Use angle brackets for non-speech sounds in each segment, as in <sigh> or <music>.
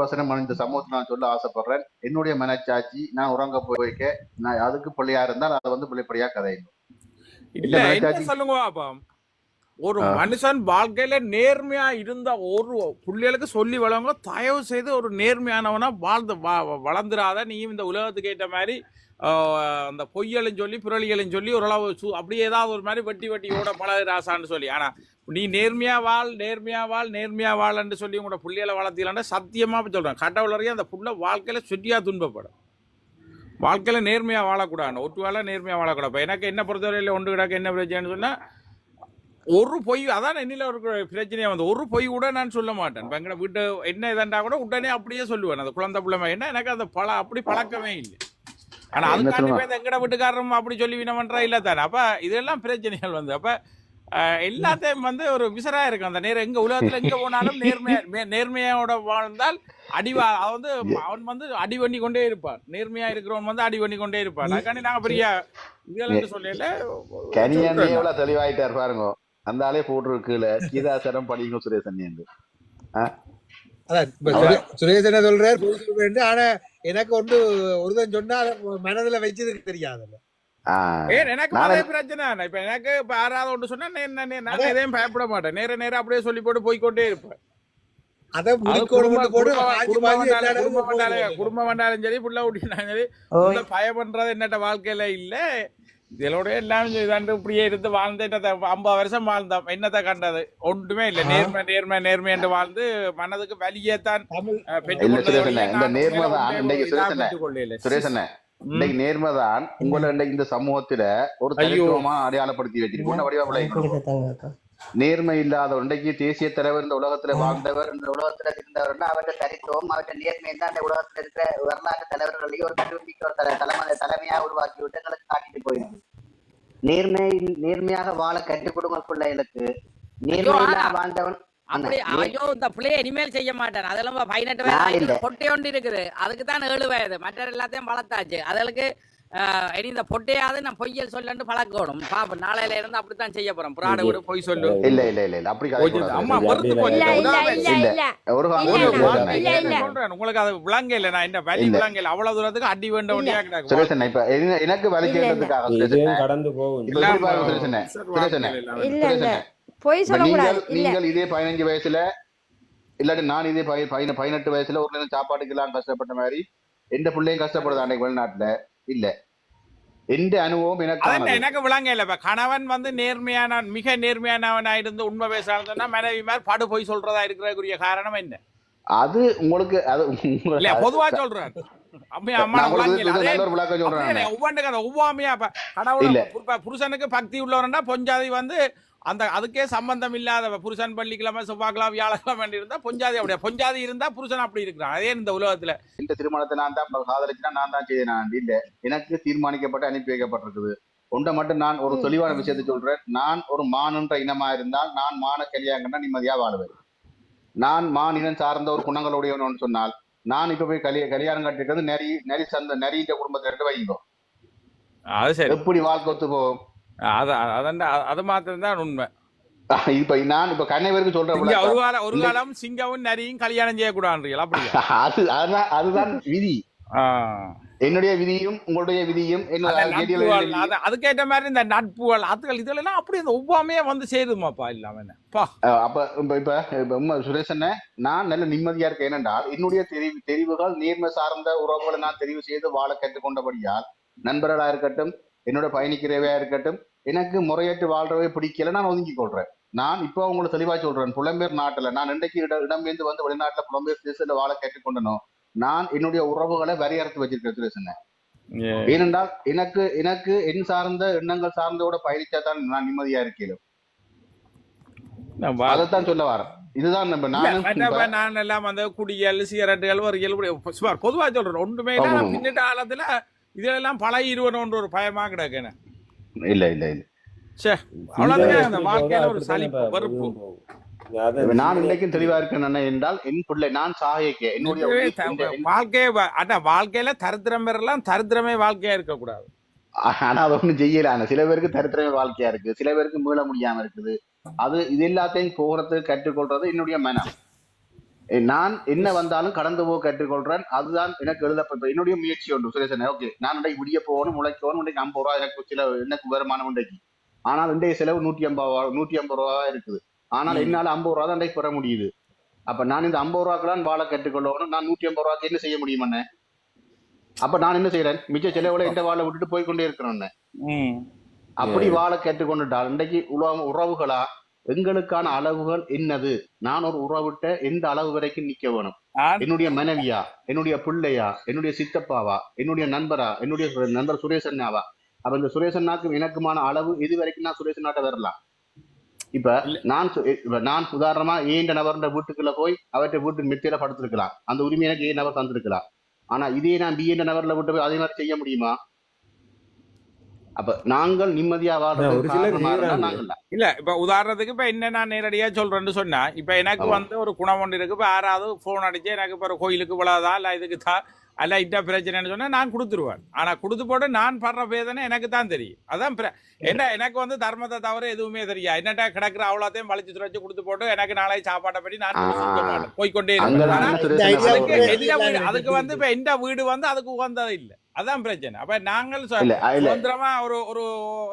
வசனம் நான் இந்த சமூகத்தில் நான் சொல்ல ஆசைப்படுறேன். என்னுடைய மனச்சாட்சி நான் உறங்க போய்க்க நான் அதுக்கு பிள்ளையா இருந்தால் அதை வந்து பிள்ளைப்படியா கதையணும் இல்ல சொல்லுங்க ஒரு. மனுஷன் வாழ்க்கையில நேர்மையா இருந்த ஒரு புள்ளைகளுக்கு சொல்லி வளவங்க தயவு செய்து ஒரு நேர்மையானவனா வாழ்ந்து வ- வளர்ந்துராத நீயும் இந்த உலகத்துக்கு ஏற்ற மாதிரி ஆஹ், அந்த பொய்யலும் சொல்லி புரளிகளும் சொல்லி ஓரளவு சு- அப்படியே ஏதாவது ஒரு மாதிரி வெட்டி வெட்டியோட பழகுராசான்னு சொல்லி. ஆனா நீ நேர்மையா வாழ் நேர்மையா வாழ் நேர்மையா வாழ்ன்னு சொல்லி உங்களோட புள்ளைகளை வளர்த்தீங்கன்னா சத்தியமா சொல்றேன். கடவுள் அந்த புள்ள வாழ்க்கையில சுற்றியா துன்பப்படும். வாழ்க்கையில நேர்மையா வாழக்கூடாது ஒட்டு வேலை நேர்மையா வாழக்கூடாது. இப்ப எனக்கு என்ன பொறுத்தவரையில ஒன்று கிடக்கு என்ன பிரச்சனைன்னு சொன்னா ஒரு பொய் அதான் என்னில இருக்கிற பிரச்சனையா வந்து ஒரு பொய் கூட நான் சொல்ல மாட்டேன். இப்ப எங்கட வீட்டு என்ன இதண்டா கூட உடனே அப்படியே சொல்லுவேன். அந்த குழந்தை பிள்ளை என்ன எனக்கு அந்த பழ அப்படி பழக்கமே இல்லை. ஆனா என்ன அதுக்காண்டி எங்கட வீட்டுக்காரரும் அப்படி சொல்லி வினவன்றா இல்ல தானே. அப்ப இதெல்லாம் பிரச்சனைகள் வந்து. அப்ப எல்லாத்தையும் வந்து ஒரு விசரா இருக்கு அந்த நேரம் எங்க உலகத்துல எங்க போனாலும் நேர்மையா நேர்மையோட வாழ்ந்தால் அடிவா அவன் வந்து அவன் வந்து அடி பண்ணி கொண்டே இருப்பான். நேர்மையா இருக்கிறவன் வந்து அடி பண்ணி கொண்டே இருப்பான். அதுக்காண்டி நாங்க பெரிய இதுகள் சொல்லல கனியாண்டே எவ்வளவு தெளிவாயிட்டார் பாருங்க. அந்த ஆளே போட்டிருக்குல கீதாசரம் படிங்க சுரேசன் என்று. அதான் இப்ப சுரே- சுரேஷ் என்ன சொல்றாரு ஆனா எனக்கு ஒன்று ஒருதன் சொன்னா அதை மனதுல வச்சதுக்கு தெரியாதுல்ல எனக்கு பிரச்சனை. இப்ப எனக்கு இப்ப யாராவது ஒன்று சொன்னா நான் எதையும் பயப்பட மாட்டேன். நேர நேரம் அப்படியே சொல்லி போட்டு போய்க்கொண்டே இருப்பேன். குடும்பம் வந்தாலும் சரி புள்ள ஊட்டினாலும் சரி உள்ள பயப்படுறது என்னட்ட வாழ்க்கையில இல்ல. இதோட எல்லாம் இதாண்டு இப்படியே இருந்து வாழ்ந்து என்னத்த ஐம்பது வருஷம் வாழ்ந்தோம். என்னத்த கண்டது? ஒன்றுமே இல்ல. நேர்மை நேர்மை நேர்மை என்று வாழ்ந்து மனதுக்கு வலியே தான். பெற்றுக் இல்ல. இன்னைக்கு நேர்மைதான் உங்களை இன்னைக்கு இந்த சமூகத்துல ஒரு. தனித்துவமா அடையாளப்படுத்தி வச்சிருக்கு உன்னை வடிவா விளையாடுறோம். நேர்மை இல்லாத இன்றைக்கு தேசிய தலைவர் இந்த உலகத்துல வாழ்ந்தவர் இந்த உலகத்துல இருந்தவர் அவருடைய தனித்துவம் அவருடைய நேர்மை தான் இந்த உலகத்துல இருக்கிற வரலாற்று தலைவர்களையும் ஒரு கண்டுபிடிக்க ஒரு தலை- தலைமை தலைமையா உருவாக்கி விட்டு எங்களுக்கு காட்டிட்டு போயிருக்கு நேர்மை நேர்மையாக வாழ கற்றுக் கொடுங்க பிள்ளைகளுக்கு நேர்மை ஐயோ, இல்லாத ஆனா. வாழ்ந்தவன் அப்படி ஐயோ இந்த பிள்ளைய இனிமேல் செய்ய மாட்டேன் அதெல்லாம் பதினெட்டு வயது இல்ல. பொட்டை ஒன்று இருக்குது அதுக்கு தான் ஏழு வயது. மற்ற எல்லாத்தையும் வளர்த்தாச்சு. அதுகளுக்கு ஆஹ், இனி இந்த பொட்டையாவது நான் பொய்யல் சொல்லு பழக்கணும் பாப்போம். நாளையில இருந்து அப்படித்தான் செய்ய போறோம். புராண விட போய் சொல்லு. இல்ல இல்ல இல்ல இல்ல. அப்படி. அம்மா உங்களுக்கு அது விளங்க இல்ல. நான் இந்த வலி. விளங்க இல்ல. அவ்வளவு தூரத்துக்கு அடி வேண்ட கிடக்கு. சுரேசன் இப்ப எனக்கு வலிக்கிறதுக்காக சுரேசன் இதையும் கடந்து போகும். இல்ல. பொய் சொல்லக்கூடாது. நீங்கள் இதே பதினஞ்சு வயசுல இல்லாட்டி நான் இதே பதி- பதின- பதினெட்டு வயசுல ஒரு நேரம் சாப்பாட்டுக்கு எல்லாம் கஷ்டப்பட்ட மாதிரி எந்த பிள்ளையும் கஷ்டப்படுது அன்னைக்கு வெளிநாட்டுல? இல்ல. எந்த அனுபவம் எனக்கு. எனக்கு விளங்க இல்ல. இப்ப கணவன் வந்து நேர்மையான மிக நேர்மையானவனா இருந்து உண்மை பேசாதுன்னா மனைவி மாதிரி படு போய் சொல்றதா இருக்கிறதுக்குரிய காரணம் என்ன? அது உங்களுக்கு அது இல்ல பொதுவா சொல்றேன். ஒவ்வொன்றுக்கு அந்த ஒவ்வாமையா கடவுள் புருஷனுக்கு பக்தி உள்ளவரன்னா பொஞ்சாதி வந்து அந்த அதுக்கே சம்பந்தம் இல்லாத புருஷன் பள்ளிக்கிழமை செவ்வாய்க்கிழமை வியாழக்கிழமை இருந்தா பொஞ்சாதி அப்படியே? பொஞ்சாதி இருந்தா புருஷன் அப்படி இருக்கிறான். அதே இந்த உலகத்துல. இந்த திருமணத்தை நான் தான் காதலிச்சுனா நான் தான் செய்தேன் நான். இல்ல எனக்கு தீர்மானிக்கப்பட்டு அனுப்பி வைக்கப்பட்டிருக்குது. ஒன்றை மட்டும் நான் ஒரு தெளிவான விஷயத்தை சொல்றேன். நான் ஒரு மானுன்ற இனமா இருந்தால் நான் மான கல்யாணம்னா நிம்மதியா வாழுவேன். நான் மான் இனம் சார்ந்த ஒரு குணங்களுடையவன் சொன்னால் நான் இப்ப போய் கல்ய கல்யாணம் கட்டிருக்கிறது நெறி நெறி சந்த நெறின்ற குடும்பத்தை ரெண்டு வைங்கோ எப்படி வாழ்க்கை ஒத்து போகும்? அது அதான் அது மாத்திரம் தான் உண்மை. <laughs> இப்ப நான் இப்ப கண்ணவருக்கு சொல்ற இங்க ஒரு. காலம் ஒரு காலம் சிங்கமும் நரியும் கல்யாணம் செய்யக்கூடாதுன்றீங்களா அப்படியா? <laughs> அது அதுதான் அதுதான் விதி. என்னுடைய விதியும் உங்களுடைய விதியும் அதுக்கேற்ற மாதிரி இந்த நட்புகள் அதுகள் இதெல்லாம் அப்படி இந்த ஒவ்வாமையே வந்து சேருமாப்பா இல்லாம அப்ப இப்ப இப்ப சுரேஷ் அண்ணே, நான் நல்ல நிம்மதியா இருக்கேன் ஏனென்றால் என்னுடைய தெரிவு தெரிவுகள் நேர்மை சார்ந்த உறவுகளை நான் தெரிவு செய்து வாழ கற்றுக்கொண்டபடியால் நண்பர்களா இருக்கட்டும் என்னோட பயணிக்கிறவையா இருக்கட்டும் எனக்கு முறையற்று வாழ்றவை பிடிக்கல நான் ஒதுங்கி கொள்றேன். நான் இப்போ உங்களுக்கு தெளிவா சொல்றேன் புலம்பெயர் நாட்டுல நான் இன்றைக்கு இட இடம்பெயர்ந்து வந்து வெளிநாட்டுல புலம்பெயர் தேசத்துல வாழ கற்றுக்கொண்டனோ நான் என்னுடைய உறவுகளை வரையறுத்து வச்சிருக்கேன் சுரேஷ் அண்ணே. ஏனென்றால் எனக்கு எனக்கு என் சார்ந்த எண்ணங்கள் சார்ந்தோட பயணிச்சா தான் நான் நிம்மதியா இருக்கேன் அதைத்தான் சொல்ல வரேன். இதுதான் நம்ம நானும் நான் எல்லாம் வந்து குடியல் சிகரெட்டுகள் சுமார் பொதுவா சொல்றேன். ஒன்றுமே. பின்னிட்ட காலத்துல இதெல்லாம் பழகி இருவனோன்ற ஒரு பயமா கிடக்குன்னு இல்ல இல்ல இல்ல. சே அவ்வளவுதான் அந்த வாழ்க்கையில ஒரு சலிப்பு வெறுப்பு. இப்ப நான் தெளிவா இருக்கேன் என்றால் என் பிள்ளை நான் சாகைக்கு என்னுடைய வாழ்க்கையே அதான் வாழ்க்கையில தரித்திரம் பெறலாம் தரித்திரமே வாழ்க்கையா இருக்க கூடாது ஆனா அது ஒண்ணும் செய்யல ஆனா சில பேருக்கு தரித்திரமே வாழ்க்கையா இருக்கு சில பேருக்கு மீள முடியாம இருக்குது. அது இது எல்லாத்தையும் போகிறது கற்றுக்கொள்றது என்னுடைய மனம். நான் என்ன வந்தாலும் கடந்து போக கற்றுக்கொள்றேன். அதுதான் எனக்கு எழுதப்பட்ட என்னுடைய முயற்சி உண்டு. சுரேசன் ஓகே. நான் இன்றைக்கு விடிய போகணும் முளைக்கணும் இன்றைக்கு ஐம்பது ரூபா எனக்கு சில எனக்கு வருமானம் இன்றைக்கு ஆனால் இன்றைய செலவு நூற்றி ஐம்பது ரூபா நூற்றி ஐம்பது ரூபா இருக்குது. ஆனால். என்னால் ஐம்பது ரூபா தான் இன்றைக்கு பெற முடியுது. அப்ப நான் இந்த ஐம்பது ரூபாக்கெல்லாம் வாழ கற்றுக்கொள்ளணும். நான் நூற்றி ஐம்பது ரூபாய்க்கு என்ன செய்ய முடியும் அண்ணே? அப்ப நான் என்ன செய்யறேன் மிச்ச செலவுல எந்த வாழை விட்டுட்டு போய் கொண்டே இருக்கிறேன் அப்படி வாழ கேட்டுக்கொண்டுட்டால் இன்றைக்கு உறவு உறவுகளா எங்களுக்கான அளவுகள் என்னது நான் ஒரு உறவிட்ட எந்த அளவு வரைக்கும் நிக்க வேணும்? என்னுடைய மனைவியா? என்னுடைய பிள்ளையா? என்னுடைய சித்தப்பாவா? என்னுடைய நண்பரா? என்னுடைய நண்பர் சுரேசன்னாவா அப்ப இந்த சுரேசன்னாக்கும் எனக்குமான அளவு இது வரைக்கும் நான் சுரேசனாட்ட வரலாம் இப்ப. நான் நான் உதாரணமா ஏண்ட நபர்ன்ற வீட்டுக்குள்ள போய் அவர்கிட்ட வீட்டு மெத்தியில படுத்திருக்கலாம். அந்த உரிமை எனக்கு ஏ நபர் தந்திருக்கலாம். ஆனா இதே நான் பி என்ற நபர்ல விட்டு போய் அதே மாதிரி செய்ய முடியுமா? அப்ப நாங்கள் நிம்மதியா வாழ்றது. இல்ல இப்ப உதாரணத்துக்கு இப்ப என்ன நான் நேரடியா சொல்றேன்னு சொன்னா இப்ப எனக்கு. வந்து ஒரு குணம் ஒன்று இருக்கு இப்ப யாராவது போன் அடிச்சு எனக்கு இப்ப ஒரு கோயிலுக்கு இவ்வளவுதான் இல்ல இதுக்கு தான் அல்ல இந்த பிரச்சனைன்னு சொன்னா நான் கொடுத்துருவேன். ஆனா கொடுத்து போட்டு நான் படுற வேதனை எனக்கு தான் தெரியும். அதான் பிர- என்ன எனக்கு வந்து தர்மத்தை தவிர எதுவுமே தெரியாது. என்னட்டா கிடக்குற அவ்வளோத்தையும் வலிச்சு துரைச்சு கொடுத்து போட்டு எனக்கு நாளை சாப்பாட்டை படி நான் அங்க இருப்பேன். இந்த அதுக்கு வந்து- எந்த வீடு அதுக்கு வந்து இப்ப எந்த வீடு வந்து அதுக்கு உகந்தது இல்ல அதான் பிரச்சனை. அப்ப நாங்கள் சுதந்திரமா ஒரு ஒரு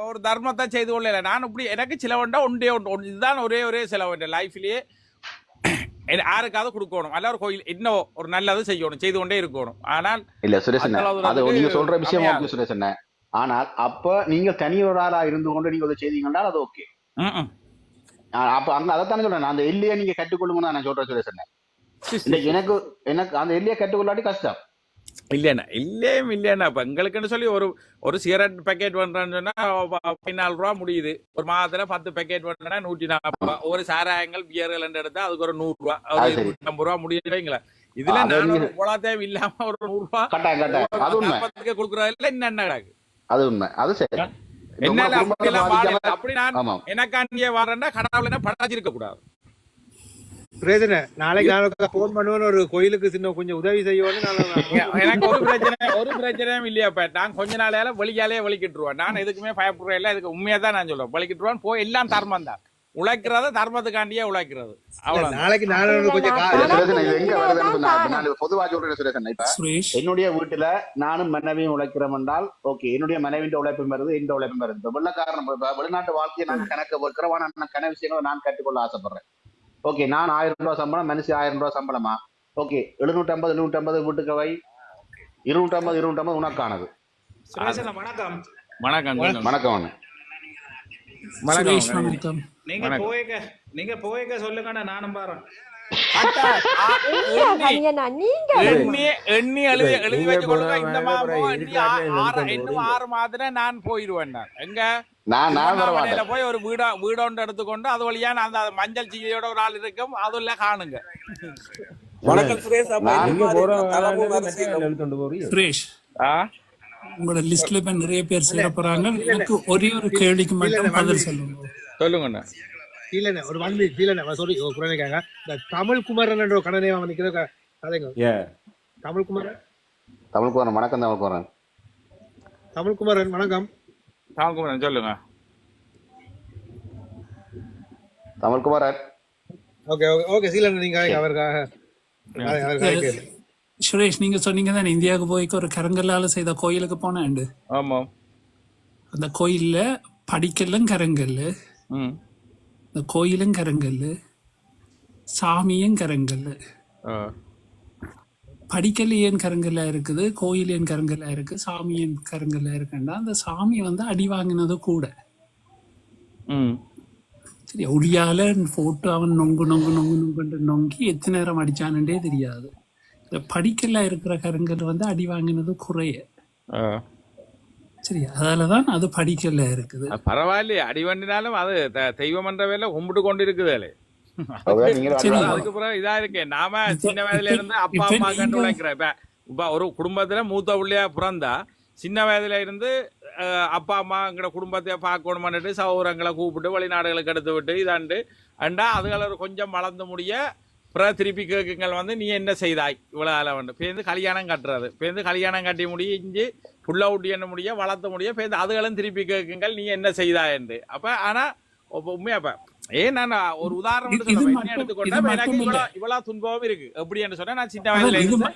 ஒரு தர்மத்தை செய்து கொள்ளல. நான் இப்படி எனக்கு சிலவண்டா ஒன்றே ஒன்று இதுதான் ஒரே ஒரே செலவு. லைஃப்லயே யாருக்காவது கொடுக்கணும் அல்ல ஒரு கோயில் இன்னும் ஒரு நல்லது செய்யணும் செய்து கொண்டே இருக்கணும் ஆனால் இல்ல அது வந்து நீங்க சொல்ற விஷயம் சுரேசன் ஆனால் அப்ப நீங்க தனி ஒரு ஆளா இருந்து கொண்டு நீங்க அதை செய்தீங்கன்னா அது ஓகே. அப்ப அங்க அதைத்தானே சொல்றேன் அந்த எல்லையை நீங்க கற்றுக்கொள்ளுங்க நான் சொல்றேன் இன்னைக்கு எனக்கு எனக்கு அந்த எல்லையை கற்றுக்கொள்ளாட்டி கஷ்டம் இல்லைண்ணா இல்லையும் இல்லைண்ணா. இப்போ எங்களுக்குன்னு சொல்லி ஒரு ஒரு சிகரெட் பேக்கெட் பண்றேன்னு சொன்னா ப- பதினாலு ரூபா முடியுது. ஒரு மாதத்துல பத்து பேக்கெட் பண்றேன்னா நூற்றி நாற்பது ரூபா. ஒரு சாராயங்கள் பியர்கள் எடுத்தா அதுக்கு ஒரு நூறு ரூபா. ஒரு ஐம்பது ரூபா முடியுதுங்களா இதுல நீங்க- குளத்தையும் இல்லாம ஒரு நூறு ரூபா நாற்பதுக்கு கொடுக்குறதுல என்ன கிடக்கு? அது உண்மை. அது சரி. என்னால. அப்படி நான் எனக்காண்டியே வரேன்னா கடவுள் என்ன படாச்சிருக்க கூடாது. நாளைக்கு நாளைக்கு போன் பண்ணுவேன்னு ஒரு கோயிலுக்கு சின்ன கொஞ்சம் உதவி செய்யணும்னு எனக்கு ஒரு பிரச்சனை ஒரு பிரச்சனையும் இல்லையாப்ப நான் கொஞ்ச நாளையால வெளியாலே வலிக்கிட்டுருவேன். நான் எதுக்குமே பயப்படுறேன் இல்லை இதுக்கு உண்மையா தான் நான் சொல்லுவேன் வலிக்கிட்டுருவேன் போய் எல்லாம் தர்மம் தான். உழைக்கிறது தர்மத்துக்காண்டியே உழைக்கிறது. நாளைக்கு கொஞ்சம் பொதுவா சொல்றேன் சுரேசன் இப்ப சுரேஷ். என்னுடைய வீட்டுல நானும் மனைவியும் உழைக்கிறோம் என்றால் ஓகே என்னுடைய மனைவியின் உழைப்பும் வருது இந்த உழைப்பும் வருது. வெள்ளக்காரன் வெளிநாட்டு வாழ்க்கையை நான் கணக்கு நான் கன விஷயங்களை நான் கற்றுக்கொள்ள ஆசைப்படுறேன். ஓகே நான் ஆயிரம் ரூபாய் சம்பளம் மனுஷி ஆயிரம் ரூபாய் சம்பளமா? ஓகே எழுநூற்றி ஐம்பது எழுநூற்றி ஐம்பது வீட்டுக்கு வை இருநூற்றி ஐம்பது இருநூற்றி ஐம்பது உனக்கானது வணக்கம். வணக்கம் சொல்லுங்க. வணக்கம் வணக்கம். நீங்க. போய்க்க நீங்க போய்க்க சொல்லுங்க நானும் பாறேன் நான் போயிடுவேன் நான். எங்க? நான் நான் வர திருவண்ணாமலையில மாட்டேன் போய் ஒரு வீடா வீடொன்று எடுத்துக்கொண்டு அது வழியா அந்த மஞ்சள் சீலையோட ஒரு ஆள் இருக்கும். அதுல காணுங்க. வணக்கம் சுரேஷ். சுரேஷ் உங்களோட லிஸ்ட்ல இப்ப நிறைய பேர் சேர போறாங்க எனக்கு ஒரே ஒரு கேள்விக்கு மட்டும் பதில் சொல்லுங்க. சொல்லுங்கண்ணா. இல்லண்ணே ஒரு ஒன் மினிட் இல்லண்ணே சாரி குழந்தைக்காக இந்த தமிழ் குமரன் என்ற கணனே அவன் நிக்கிற க- கதைங்க ஏ தமிழ் குமரன்? தமிழ்குமரன் வணக்கம் தமிழ்குமரன் தமிழ் குமரன் வணக்கம். ராமகுமாரன் சொல்லுங்க. தமிழ்குமரன் ஓகே ஓகே ஓகே சீலண்ணே நீங்க அவருக்காக. சுரேஷ் நீங்க சொன்னீங்க தானே இந்தியாவுக்கு போய்க்கு ஒரு கரங்கல்லால செய்த கோயிலுக்கு போனேன். ஆமா அந்த கோயில்ல படிக்கல்லும் கரங்கல்லு. ம். இந்த கோயிலும் கரங்கல்லு சாமியும் கரங்கல்லு ஆ. படிக்கல் ஏன் கருங்கல்ல இருக்குது கோயில் ஏன் கருங்கல்ல இருக்கு சாமி ஏன் கருங்கல்ல இருக்குன்னா அந்த சாமி வந்து அடி வாங்கினது கூட. சரி ஒளியால போட்டு அவன் நொங்கு நொங்கு நொங்கு நொங்குன்னு நொங்கி எத்தனை நேரம் அடிச்சானுன்றே தெரியாது. இந்த படிக்கல்ல இருக்கிற கருங்கல் வந்து அடி வாங்கினது குறைய. சரி அதாலதான் அது படிக்கல்ல இருக்குது அது பரவாயில்லையே அடி வண்டினாலும் அது தெய்வம் என்ற வேலை கும்பிட்டு கொண்டு இருக்குதே அதான் நீங்களும் சரி. அடிவாங்க. அதுக்கு பிறகு இதா இருக்கு நாம சின்ன வயதுல இருந்து அப்பா அம்மா கண்டு உழைக்கிறோம் இப்ப இப்ப ஒரு குடும்பத்துல மூத்த பிள்ளையா பிறந்தா சின்ன வயதுல இருந்து அஹ், அப்பா அம்மா எங்கட குடும்பத்தை பார்க்கணும்னுட்டு சௌரங்களை கூப்பிட்டு வெளிநாடுகளுக்கு எடுத்து விட்டு இதாண்டு அண்டா அதுகளை கொஞ்சம் வளர்ந்து முடிய பிறகு திருப்பி கேட்குங்கள் வந்து நீ என்ன செய்தாய்? இவ்வளோ அளவண்டு பேருந்து கல்யாணம் கட்டுறது. பேருந்து கல்யாணம் கட்டி முடிஞ்சு புள்ள ஊட்டி என்ன முடிய வளர்த்த முடிய பேருந்து அதுகளும் திருப்பி கேட்குங்கள் நீ என்ன செய்தாய்? என்று. அப்ப ஆனா உண்மையா இப்ப ஏன் நான் ஒரு உதாரணம் எடுத்துக்கொண்டா எனக்கு. இவ்வளவு இவ்வளவு துன்பமும் இருக்கு. எப்படின்னு சொன்னா நான் சின்ன வயதுல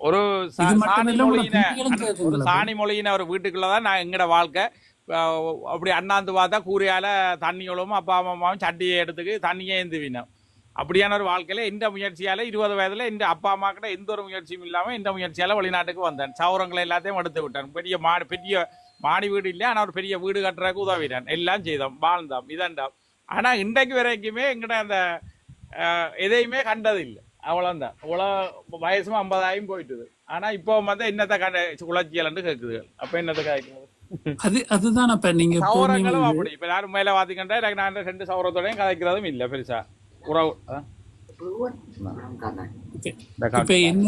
ஒரு சாணி மொழியின ஒரு? சாணி மொழியின ஒரு வீட்டுக்குள்ளதான் நான் எங்கட வாழ்க்கை. அப்படி அண்ணாந்து பார்த்தா கூறியால் தண்ணி உழவும் அப்பா அம்மாவும் சட்டியை எடுத்துக்கு தண்ணியே ஏந்துவினோம் அப்படியான ஒரு வாழ்க்கையில் இந்த முயற்சியால் இருபது வயதில் இந்த அப்பா அம்மா கிட்ட எந்த ஒரு முயற்சியும் இல்லாமல் இந்த முயற்சியால் வெளிநாட்டுக்கு வந்தேன். சௌரங்களை எல்லாத்தையும் எடுத்து விட்டேன். பெரிய மாடி பெரிய மாடி வீடு இல்லை ஆனால் ஒரு பெரிய வீடு கட்டுறதுக்கு உதவிட்டேன் எல்லாம் செய்தோம். வாழ்ந்தோம். இதண்டோம் ஆனால் இன்றைக்கு வரைக்குமே எங்கிட்ட அந்த எதையுமே கண்டது இல்லை அவ்வளோந்தான் இவ்வளோ வயசும் ஐம்பதாயிரம் போயிட்டுது. ஆனால் இப்போ வந்து என்னத்தை கண்ட குளச்சியலன்னு கேட்குது அப்போ என்னத்தை கேட்குது அது அதுதான் அப்ப நீங்க சௌரங்களும் அப்படி. இப்ப யாரும் மேல பாத்துக்கிட்டா எனக்கு நான் ரெண்டு சௌரத்தோடையும் கதைக்கிறதும் இல்ல பெருசா. உறவு இப்ப. என்ன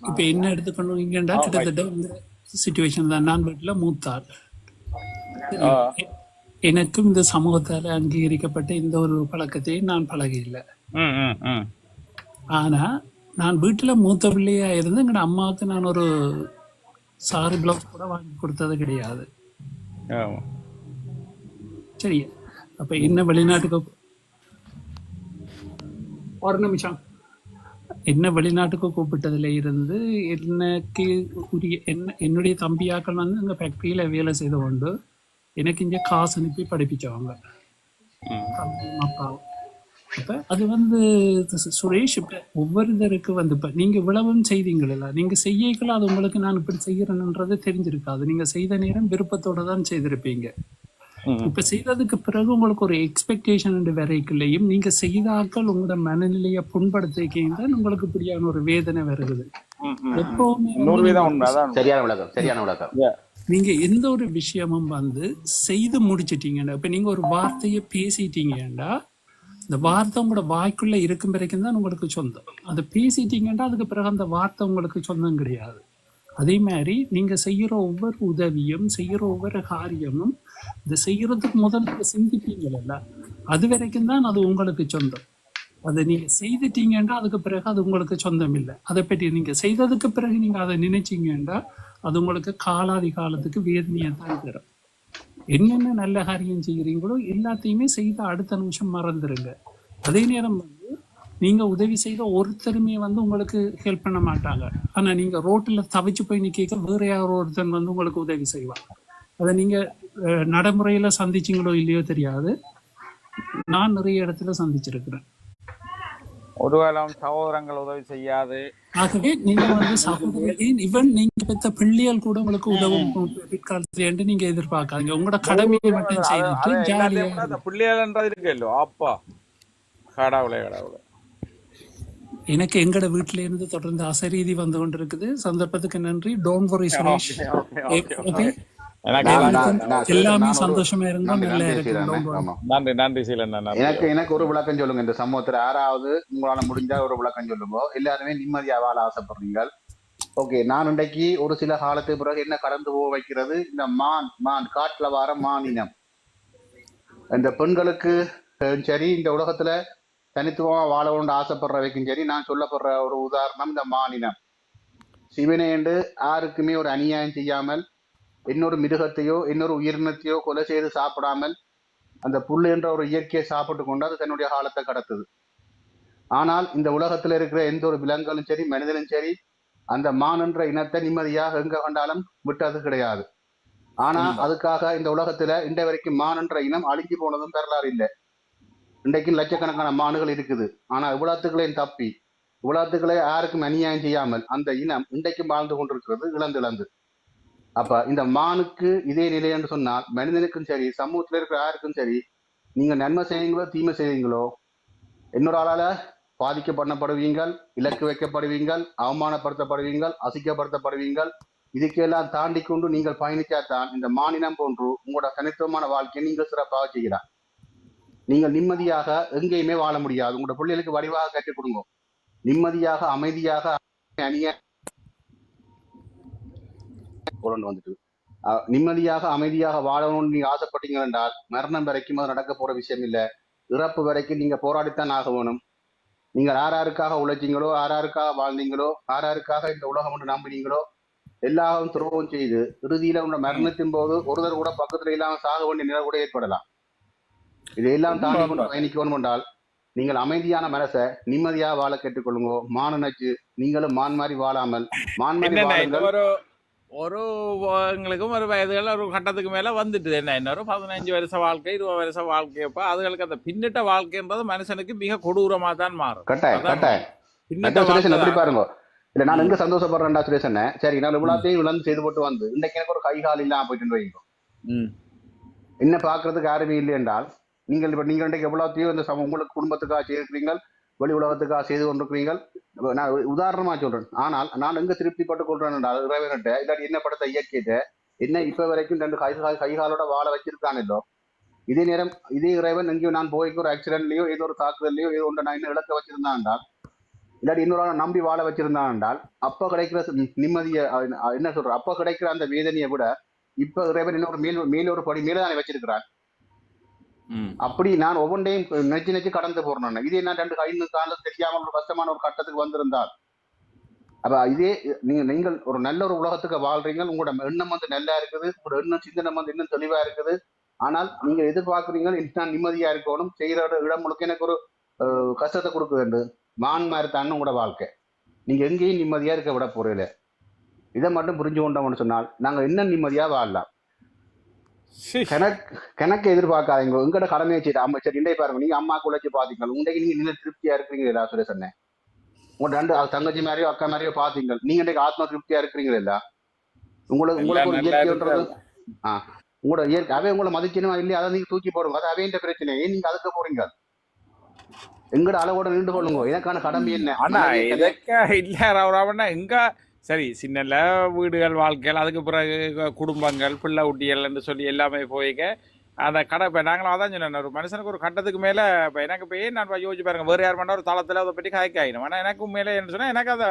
இப்ப என்ன எடுத்துக்கணுங்கடா கிட்டத்தட்ட இந்த சுச்சுவேஷன் தான். நான் வீட்டுல மூத்தாள். எனக்கும் இந்த சமூகத்தால அங்கீகரிக்கப்பட்ட இந்த ஒரு பழக்கத்தையும் நான் பழகையில்லை. ஆனா நான் வீட்டுல மூத்த பிள்ளையா இருந்து எங்கட அம்மாவுக்கு நான் ஒரு சாரி பிளவுஸ் கூட வாங்கி கொடுத்தது கிடையாது. சரி அப்ப என்ன வெளிநாட்டுக்கு ஒரு நிமிஷம். என்ன வெளிநாட்டுக்கு கூப்பிட்டதுல இருந்து எனக்கு உரிய என்ன என்னுடைய தம்பியாக்கள் வந்து அங்க ஃபேக்டரியில வேலை செய்து கொண்டு எனக்கு இங்க காசு அனுப்பி படிப்பிச்சவங்க. அப்பாவும். அப்ப அது வந்து சுரேஷ் இப்ப ஒவ்வொருத்தருக்கு வந்து இப்ப நீங்க இவ்வளவும் செய்தீங்களா நீங்க செய்யக்கலாம் அது உங்களுக்கு நான் இப்படி செய்யறேன்ன்றது தெரிஞ்சிருக்காது நீங்க செய்த நேரம் விருப்பத்தோட தான் செய்திருப்பீங்க. இப்ப செய்ததுக்கு பிறகு உங்களுக்கு ஒரு எக்ஸ்பெக்டேஷன் வரைக்குள்ளேயும் நீங்க செய்த ஆட்கள் உங்களோட மனநிலையை புண்படுத்திக்கையும் தான் உங்களுக்கு இப்படியான ஒரு வேதனை ம். எப்பவுமே. சரியான விளக்கம் சரியான விளக்கம் நீங்க எந்த ஒரு விஷயமும் வந்து செய்து முடிச்சிட்டீங்கன்னா இப்ப நீங்க ஒரு வார்த்தையை பேசிட்டீங்கன்னா இந்த வார்த்தை உங்களோட வாய்க்குள்ள இருக்கும் வரைக்கும் தான் உங்களுக்கு சொந்தம். அதை பேசிட்டீங்கன்னா அதுக்கு பிறகு அந்த வார்த்தை உங்களுக்கு சொந்தம் கிடையாது. அதே மாதிரி நீங்க செய்யற ஒவ்வொரு உதவியும் செய்யற ஒவ்வொரு காரியமும் இந்த செய்யறதுக்கு முதல்ல சிந்திப்பீங்கல்ல அது வரைக்கும் தான் அது உங்களுக்கு சொந்தம். அதை நீங்க செய்துட்டீங்கன்னா அதுக்கு பிறகு அது உங்களுக்கு சொந்தம் இல்லை. அதை பற்றி நீங்க செய்ததுக்கு பிறகு நீங்க அதை நினைச்சீங்கன்னா அது உங்களுக்கு காலாதி காலத்துக்கு வேதனையை தான் தரும். என்னென்ன நல்ல காரியம் செய்கிறீங்களோ எல்லாத்தையுமே செய்து அடுத்த நிமிஷம் மறந்துடுங்க அதே நேரம் வந்து நீங்க உதவி செய்த ஒருத்தருமே வந்து உங்களுக்கு ஹெல்ப் பண்ண மாட்டாங்க. ஆனா நீங்க ரோட்டில் தவிச்சு போய் நிக்க வேற யாரோ ஒருத்தன் வந்து உங்களுக்கு உதவி செய்வாங்க அதை நீங்க அஹ், நடைமுறையில சந்திச்சீங்களோ இல்லையோ தெரியாது. நான் நிறைய இடத்துல சந்திச்சிருக்கிறேன். ஒரு சகோதரங்கள் உதவி செய்யாது. ஆகவே நீங்க வந்து சகோதரியின் இவன் நீங்க பெற்ற பிள்ளைகள் கூட உங்களுக்கு உதவும் பிற்காலத்துல என்று நீங்க எதிர்பார்க்காதீங்க. உங்களோட கடமையை மட்டும் செய்துட்டு ஜாலியா பிள்ளைகள்ன்றது இருக்கு இல்லோ அப்பா. கடவுளே கடவுளே. எனக்கு எங்கட வீட்டுல இருந்து தொடர்ந்து அசரீதி வந்து கொண்டிருக்குது. சந்தர்ப்பத்துக்கு நன்றி. டோன்ட் வரி சுரேஷ் எனக்கு எல்லாமே சந்தோஷமா இருந்தா நன்றி, நன்றி சீலன் எனக்கு எனக்கு ஒரு விளக்கம் சொல்லுங்க. இந்த சமூகத்துல யாராவது உங்களால முடிஞ்சா ஒரு விளக்கம் சொல்லுங்க. எல்லாருமே நிம்மதியா வாழ ஆசைப்படுறீங்க ஓகே நான் இன்றைக்கு ஒரு சில காலத்துக்கு பிறகு என்ன கடந்து போக வைக்கிறது? இந்த மான் மான் காட்டுல வர மான் இனம் இந்த பெண்களுக்கு சரி இந்த உலகத்துல தனித்துவமா வாழணும்னு ஆசைப்படுறவைக்கும் சரி நான் சொல்லப்படுற ஒரு உதாரணம் இந்த மானினம். சிவனே என்று யாருக்குமே ஒரு அநியாயம் செய்யாமல் இன்னொரு மிருகத்தையோ இன்னொரு உயிரினத்தையோ கொலை செய்து சாப்பிடாமல் அந்த புல் என்ற ஒரு இயற்கையை சாப்பிட்டு கொண்டு அது தன்னுடைய காலத்தை கடத்துது. ஆனால் இந்த உலகத்துல இருக்கிற எந்த ஒரு விலங்குகளும் சரி மனிதனும் சரி அந்த மான் என்ற இனத்தை நிம்மதியாக எங்க கண்டாலும் விட்டது கிடையாது. ஆனா அதுக்காக இந்த உலகத்துல இன்றை வரைக்கும் மான் என்ற இனம் அழிஞ்சு போனதும் வரலாறு இல்லை. இன்றைக்கும் லட்சக்கணக்கான மான்கள் இருக்குது. ஆனா இவ்வளத்துக்களையும் தப்பி இவ்வளத்துக்களை யாருக்கும் அநியாயம் செய்யாமல் அந்த இனம் இன்றைக்கும் வாழ்ந்து கொண்டிருக்கிறது இழந்து இழந்து. அப்ப இந்த மானுக்கு இதே நிலை என்று சொன்னால் மனிதனுக்கும் சரி சமூகத்துல இருக்கிற யாருக்கும் சரி நீங்க நன்மை செய்வீங்களோ தீமை செய்வீங்களோ இன்னொரு ஆளால பாதிக்கப்படப்படுவீங்கள் இலக்கு வைக்கப்படுவீங்கள் அவமானப்படுத்தப்படுவீங்கள் அசிக்கப்படுத்தப்படுவீங்கள் இதுக்கெல்லாம் தாண்டி கொண்டு நீங்கள் பயணிச்சாதான் இந்த மாநிலம் போன்று உங்களோட தனித்துவமான வாழ்க்கையை நீங்கள் சிறப்பாக செய்கிறார் நீங்கள் நிம்மதியாக எங்கேயுமே வாழ முடியாது. உங்களோட பிள்ளைகளுக்கு வடிவாக கற்றுக் கொடுங்க. நிம்மதியாக அமைதியாக அணிய கொண்டு வந்துட்டு. நிம்மதியாக அமைதியாக வாழணும்னு நீங்க ஆசைப்பட்டீங்க என்றால் மரணம் வரைக்கும் அது நடக்க போற விஷயம் இல்ல. இறப்பு வரைக்கும் நீங்க போராடித்தான் ஆக வேணும். நீங்கள் யாராருக்காக உழைச்சீங்களோ யாராருக்காக வாழ்ந்தீங்களோ யாராருக்காக இந்த உலகம் ஒன்று நம்பினீங்களோ எல்லாரும் துரோகம் செய்து இறுதியில உங்க மரணத்தின் போது ஒருத்தர் கூட பக்கத்துல இல்லாம சாக வேண்டிய நிலை கூட ஏற்படலாம். இதையெல்லாம் தாண்டி கொண்டு பயணிக்கணும் என்றால் நீங்கள் அமைதியான மனசை நிம்மதியா வாழ கேட்டுக்கொள்ளுங்க. மான் நினைச்சு நீங்களும் மான் மாதிரி வாழாமல் மான் மாதிரி வாழுங்கள். ஒரு ஒரு எங்களுக்கும் ஒரு வயதுகள் ஒரு கட்டத்துக்கு மேல வந்துட்டு என்ன இன்னொரு பதினஞ்சு வருஷ வாழ்க்கை இருபது வருஷ வாழ்க்கையப்ப அதுகளுக்கு அந்த பின்னிட்ட வாழ்க்கைன்றது மனுஷனுக்கு மிக கொடூரமா தான் மாறும் எப்படி வாழ்க்கை பாருங்க. இல்ல நான் எங்க சந்தோஷப்படுறேன்டா சுரேஷன் சரி நான் இவ்வளோத்தையும் இழந்து செய்து போட்டு வந்து இன்னைக்கு எனக்கு ஒரு கை கால் இல்லாம போயிட்டு வைங்க. ம். என்ன பாக்குறதுக்கு யாருமே இல்லை என்றால் நீங்கள் இப்ப நீங்க இன்றைக்கு எவ்வளோத்தையும் இந்த சம உங்களுக்கு குடும்பத்துக்காக செய்திருக்கிறீங்க வெளி உலகத்துக்காக செய்து கொண்டிருக்கிறீர்கள். நான் ஒரு உதாரணமா சொல்றேன். ஆனால் நான் எங்க திருப்திப்பட்டு கொள்றேன் என்றால் இறைவன்கிட்ட இல்லாட்டி என்ன படத்தை இயக்கிட்டு என்ன இப்ப வரைக்கும் ரெண்டு கை கால் கை காலோட வாழ வச்சிருக்கானோ இதே நேரம் இதே இறைவன் எங்கேயும் நான் போய்க்கு ஒரு ஆக்சிடென்ட்லயோ ஏதோ ஒரு தாக்குதல்லையோ ஏதோ ஒன்று நான் இன்னும் இழக்க வச்சிருந்தான் என்றால் இல்லாட்டி இன்னொரு ஆளை நம்பி வாழ வச்சிருந்தான் என்றால் அப்ப கிடைக்கிற நிம்மதியை நிம்மதிய என்ன சொல்ற அப்ப கிடைக்கிற அந்த வேதனையை விட இப்ப இறைவன் இன்னொரு மேல் மேல ஒரு படி மேல தானே வச்சிருக்கிறான். அப்படி நான் ஒவ்வொன்றையும் நெச்சு நெச்சு கடந்து போறேன் இதே நான் ரெண்டு ஐநூறு காலம் தெரியாமல் ஒரு கஷ்டமான ஒரு கட்டத்துக்கு வந்திருந்தால்? அப்ப இதே நீங்க நீங்கள் ஒரு நல்ல ஒரு உலகத்துக்கு வாழ்றீங்க உங்களோட எண்ணம் வந்து நல்லா இருக்குது உங்களோட எண்ணம் சிந்தனை வந்து இன்னும் தெளிவா இருக்குது. ஆனால் நீங்க எதிர்பார்க்குறீங்க நான் நிம்மதியா இருக்கணும் செய்யற இடம் முழுக்க எனக்கு ஒரு கஷ்டத்தை கொடுக்க வேண்டும் மான் மாதிரி தான் உங்களோட வாழ்க்கை. நீங்க எங்கேயும் நிம்மதியா இருக்க விட போறீங்க இதை மட்டும் புரிஞ்சு கொண்டோம்னு சொன்னால் நாங்க இன்னும் நிம்மதியா வாழலாம். கணக்கு கணக்கு எதிர்பார்க்காதீங்க. உங்களோட கடமையை செய்யுது அம்மா சரி இண்டை பாருங்க. நீங்க அம்மா குழைச்சி பாத்தீங்க உண்டைக்கு நீங்க நின்று திருப்தியா இருக்கிறீங்களா சுரேஷ் உங்க ரெண்டு தங்கச்சி மாதிரியோ அக்கா மாதிரியோ பாத்தீங்க நீங்க இன்றைக்கு ஆத்ம திருப்தியா இருக்கிறீங்களா உங்களுக்கு உங்களுக்கு ஒரு இயற்கைன்றது ஆ. உங்களோட இயற்கை அவை உங்களை மதிக்கணுமா இல்லையா? அதை நீங்க தூக்கி போடுங்க. அது அவைன்ற பிரச்சனை. ஏன் நீங்க அதுக்கு போறீங்க? எங்கட அளவோட நின்று கொள்ளுங்க. எனக்கான கடமை என்ன? ஆனா மனைவி கல்யாணம் இதற்க இல்ல ரவராவன்னா எங்க சரி சின்னல வீடுகள் வாழ்க்கைகள் அதுக்கு பிறகு குடும்பங்கள் பிள்ளை குட்டிகள் என்று சொல்லி எல்லாமே போய்க்க அந்த கடை இப்போ நாங்களும் அதான் சொன்னேன் ஒரு மனுஷனுக்கு ஒரு கட்டத்துக்கு மேலே இப்போ எனக்கு இப்போ ஏன் நான் யோசிச்சு பாருங்க வேறு யார் பண்ண ஒரு தளத்தில் அதை பற்றி காய்க்க ஆகிடும் ஆனால் எனக்கு உண்மையிலே என்ன சொன்னால் எனக்கு அதை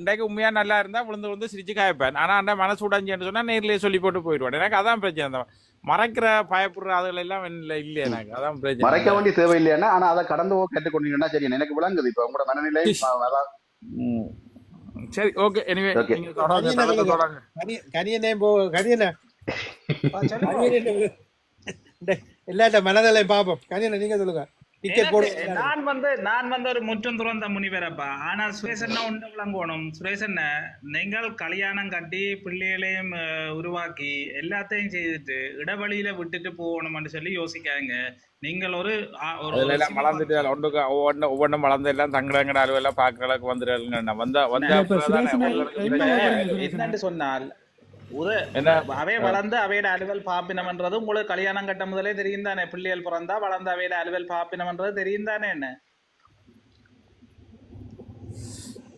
இன்றைக்கு உண்மையாக நல்லா இருந்தால் விழுந்து விழுந்து சிரிச்சு காய்ப்பேன். ஆனால் அந்த மனசு உடஞ்சுன்னு சொன்னால் நேர்லேயே சொல்லி போட்டு போயிடுவேன். எனக்கு அதான் பிரச்சனை. அந்த மறைக்கிற பயப்படுற அதுகள் எல்லாம் இல்லை இல்லை எனக்கு. அதான் பிரச்சனை. மறைக்க வேண்டிய தேவை இல்லையா ஆனா அதை கடந்து போக கேட்டுக்கொண்டீங்கன்னா சரி எனக்கு விளங்குது. இப்ப உங்களோட மனநிலை. <laughs> சரி ஓகே எனிவே. நீங்க தொடருங்க, கனியனை போ கனியனை. எல்லாட்ட மனதலை பாப்போம். கனியனை நீங்க சொல்லுங்க. டிக்கெட் போடு எனக்கு- நான் வந்து நான் வந்து ஒரு முற்றும் துறந்த முனிவரப்பா. ஆனா சுரேசன்னா உண்டு விளங்கணும் சுரேசன்ன நீங்கள் கல்யாணம் கட்டி பிள்ளைகளையும் உருவாக்கி எல்லாத்தையும் செய்துட்டு இடவழியில விட்டுட்டு போகணும்னு சொல்லி யோசிக்காங்க நீங்கள் ஒரு எல்லாம் வளர்ந்துட்டு ஒன்றுக்கு ஒவ்வொன்றும் ஒவ்வொன்றும் வளர்ந்து எல்லாம் தங்கடங்கட அளவெல்லாம் பார்க்கறதுக்கு வந்துடுங்க வந்தா வந்தா சொன்னால் உத என்ன அவை வளர்ந்து அவையோட அலுவல் பாப்பினம்ன்றது உங்களுக்கு கல்யாணம் கட்ட முதலே தெரியும் தானே பிள்ளைகள் பிறந்தா வளர்ந்து அவையோட அலுவல் பாப்பினம்ன்றது தெரியும் தானே என்ன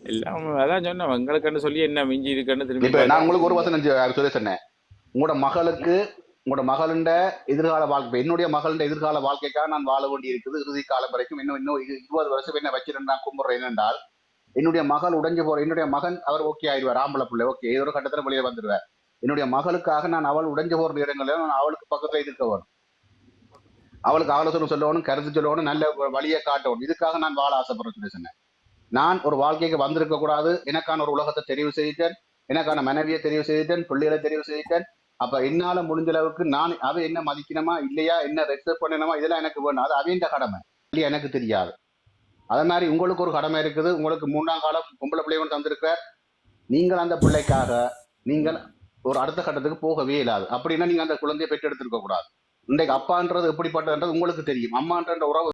எல்லாம் அதான் சொன்னேன் எங்களுக்குன்னு சொல்லி என்ன மிஞ்சி இருக்குன்னு திரும்பி நான் உங்களுக்கு ஒரு வசனம் சொ- சுரேஷ் சொன்னேன் உங்களோட மகளுக்கு உங்களோட மகளுண்ட எதிர்கால வாழ்க்கை என்னுடைய மகளுண்ட எதிர்கால வாழ்க்கைக்காக நான் வாழ வேண்டி இருக்குது இறுதி காலம் வரைக்கும் இன்னும் இன்னும் இரு- இருபது வருஷம் என்ன வச்சிருந்தா நான் கும்பிடுறேன் என்றால் என்னுடைய மகள் உடைஞ்சு போற என்னுடைய மகன் அவர் ஓகே ஆயிடுவார் ஆம்பளை பிள்ளை ஓகே ஏதோ ஒரு கட்டத்துல வெளியே வந்துடுவார் என்னுடைய மகளுக்காக நான் அவள் உடைஞ்சு போற நேரங்களில் நான் அவளுக்கு பக்கத்துல இருக்க வேணும் அவளுக்கு ஆலோசனை சொல்லணும் கருத்து சொல்லணும் நல்ல ஒரு வழியை காட்டணும். இதுக்காக நான் வாழ ஆசைப்படுறேன் சொன்னேன். நான் ஒரு வாழ்க்கைக்கு வந்திருக்க கூடாது. எனக்கான ஒரு உலகத்தை தெரிவு செய்துட்டேன். எனக்கான மனைவியை தெரிவு செய்துட்டேன். பிள்ளைகளை தெரிவு செய்துட்டேன். அப்ப என்னால முடிஞ்ச அளவுக்கு நான் அவ என்ன மதிக்கணுமா இல்லையா என்ன ரெஸ்பெக்ட் பண்ணணுமா இதெல்லாம் எனக்கு வேணும். அது அவையின் கடமை. இல்லையா எனக்கு தெரியாது. அதே மாதிரி உங்களுக்கு ஒரு கடமை இருக்குது. உங்களுக்கு மூணாம் காலம் பொம்பளை பிள்ளைகள் தந்திருக்கிறார் நீங்கள் அந்த பிள்ளைக்காக நீங்கள் ஒரு அடுத்த கட்டத்துக்கு போகவே இல்லாது. அப்படின்னா நீங்க அந்த குழந்தையை பெற்றெடுத்திருக்க கூடாது. இன்றைக்கு அப்பான்றது எப்படிப்பட்டதுன்றது உங்களுக்கு தெரியும். அம்மான்ற உறவு